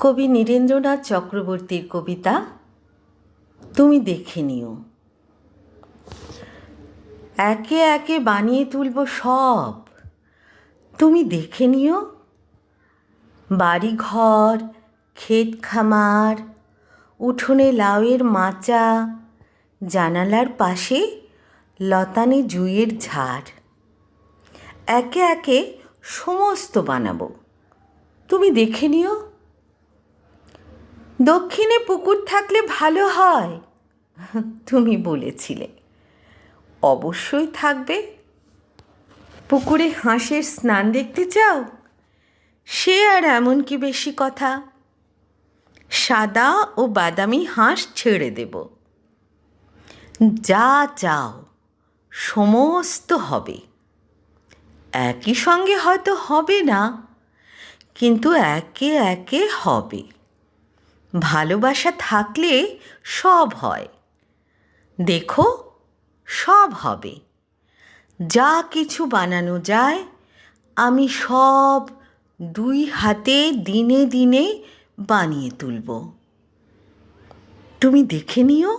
কবি নীরেন্দ্রনাথ চক্রবর্তীর কবিতা তুমি দেখে নিও। একে একে বানিয়ে তুলব সব। তুমি দেখে নিও। বাড়ি ঘর ক্ষেত খামার, উঠোনে লাউয়ের মাচা, জানালার পাশে লতানে জুঁইয়ের ঝাড়। একে একে সমস্ত বানাবো। তুমি দেখে নিও। দক্ষিণে পুকুর থাকলে ভালো হয়। তুমি বলেছিলে। অবশ্যই থাকবে। পুকুরে হাঁসের স্নান দেখতে চাও? সে আর এমন কি বেশি কথা? সাদা ও বাদামি হাঁস ছেড়ে দেব। যা চাও, সমস্ত হবে। একই সঙ্গে হয়তো হবে না, কিন্তু একে একে হবে। ভালোবাসা থাকলে সব হয়। দেখো, সব হবে। যা কিছু বানানো যায়, আমি সব দুই হাতে দিনে দিনে বানিয়ে তুলব। তুমি দেখে নিও